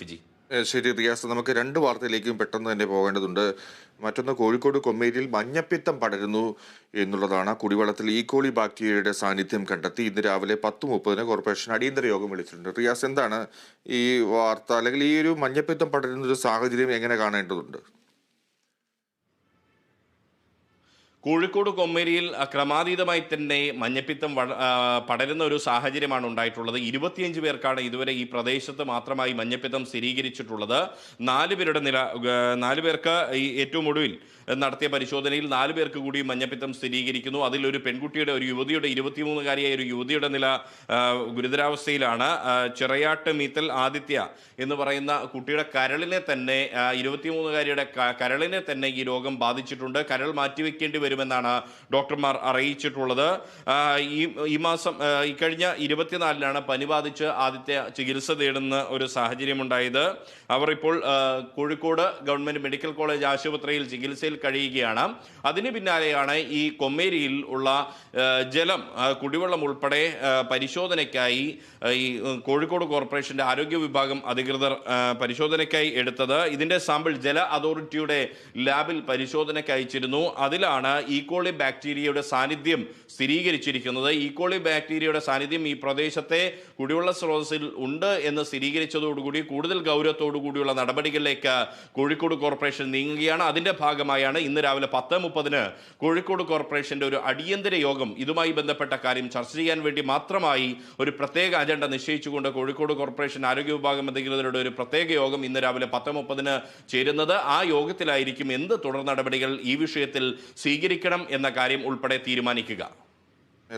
വിജി. ശരി റിയാസ് നമുക്ക് രണ്ട് വാർത്തയിലേക്കും പെട്ടെന്ന് തന്നെ പോകേണ്ടതുണ്ട്. മറ്റൊന്ന് കോഴിക്കോട് കൊമ്മേരിയിൽ മഞ്ഞപ്പിത്തം പടരുന്നു എന്നുള്ളതാണ് കുടിവെള്ളത്തിൽ ഈക്കോളി ബാക്ടീരിയയുടെ സാന്നിധ്യം കണ്ടെത്തി. ഇന്ന് രാവിലെ പത്ത് മുപ്പതിന് കോർപ്പറേഷൻ അടിയന്തര യോഗം വിളിച്ചിട്ടുണ്ട്. റിയാസ് എന്താണ് ഈ വാർത്ത? അല്ലെങ്കിൽ ഈ ഒരു മഞ്ഞപ്പിത്തം പടരുന്ന ഒരു സാഹചര്യം എങ്ങനെ കാണേണ്ടതുണ്ട്? കോഴിക്കോട് കൊമ്മേരിയിൽ ക്രമാതീതമായി തന്നെ മഞ്ഞപ്പിത്തം പടരുന്ന ഒരു സാഹചര്യമാണ് ഉണ്ടായിട്ടുള്ളത്. ഇരുപത്തിയഞ്ച് പേർക്കാണ് ഇതുവരെ ഈ പ്രദേശത്ത് മാത്രമായി മഞ്ഞപ്പിത്തം സ്ഥിരീകരിച്ചിട്ടുള്ളത്. നാല് പേരുടെ നില നാല് പേർക്ക് ഈ ഏറ്റവും ഒടുവിൽ നടത്തിയ പരിശോധനയിൽ നാല് പേർക്ക് കൂടി മഞ്ഞപ്പിത്തം സ്ഥിരീകരിക്കുന്നു. അതിലൊരു പെൺകുട്ടിയുടെ ഒരു യുവതിയുടെ ഇരുപത്തിമൂന്നുകാരിയായ ഒരു യുവതിയുടെ നില ഗുരുതരാവസ്ഥയിലാണ്. ചിറയാട്ട് മീത്തൽ ആദിത്യ എന്ന് പറയുന്ന കുട്ടിയുടെ കരളിനെ തന്നെ ഇരുപത്തിമൂന്നുകാരിയുടെ കരളിനെ തന്നെ ഈ രോഗം ബാധിച്ചിട്ടുണ്ട്. കരൾ മാറ്റിവെക്കേണ്ടി വരുമെന്നാണ് ഡോക്ടർമാർ അറിയിച്ചിട്ടുള്ളത്. ഈ ഈ മാസം ഇക്കഴിഞ്ഞ കഴിഞ്ഞ ഇരുപത്തിനാലിനാണ് പനി ബാധിച്ച് ആദ്യത്തെ ചികിത്സ തേടുന്ന ഒരു സാഹചര്യമുണ്ടായത്. അവർ ഇപ്പോൾ കോഴിക്കോട് ഗവൺമെന്റ് മെഡിക്കൽ കോളേജ് ആശുപത്രിയിൽ ചികിത്സയിൽ കഴിയുകയാണ്. അതിന് പിന്നാലെയാണ് ഈ കൊമ്മേരിയിൽ ഉള്ള ജലം കുടിവെള്ളം ഉൾപ്പെടെ പരിശോധനയ്ക്കായി ഈ കോഴിക്കോട് കോർപ്പറേഷന്റെ ആരോഗ്യ വിഭാഗം അധികൃതർ പരിശോധനയ്ക്കായി എടുത്തത്. ഇതിന്റെ സാമ്പിൾ ജല അതോറിറ്റിയുടെ ലാബിൽ പരിശോധനയ്ക്ക് അയച്ചിരുന്നു. അതിലാണ് ഈക്കോളി ബാക്ടീരിയയുടെ സാന്നിധ്യം സ്ഥിരീകരിച്ചിരിക്കുന്നത്. ഈക്കോളി ബാക്ടീരിയയുടെ സാന്നിധ്യം ഈ പ്രദേശത്തെ കുടിവെള്ള സ്രോതസ്സിൽ ഉണ്ട് എന്ന് സ്ഥിരീകരിച്ചതോടുകൂടി കൂടുതൽ കൂടിയുള്ള നടപടികളിലേക്ക് കോഴിക്കോട് കോർപ്പറേഷൻ നീങ്ങുകയാണ്. അതിന്റെ ഭാഗമായാണ് ഇന്ന് രാവിലെ പത്ത് മുപ്പതിന് കോഴിക്കോട് കോർപ്പറേഷന്റെ ഒരു അടിയന്തര യോഗം ഇതുമായി ബന്ധപ്പെട്ട കാര്യം ചർച്ച ചെയ്യാൻ വേണ്ടി മാത്രമായി ഒരു പ്രത്യേക അജണ്ട നിശ്ചയിച്ചുകൊണ്ട് കോഴിക്കോട് കോർപ്പറേഷൻ ആരോഗ്യ വിഭാഗം അധികൃതരുടെ ഒരു പ്രത്യേക യോഗം ഇന്ന് രാവിലെ പത്ത് മുപ്പതിന് ചേരുന്നത്. ആ യോഗത്തിലായിരിക്കും എന്ത് തുടർ നടപടികൾ ഈ വിഷയത്തിൽ സ്വീകരിക്കണം എന്ന കാര്യം ഉൾപ്പെടെ തീരുമാനിക്കുക.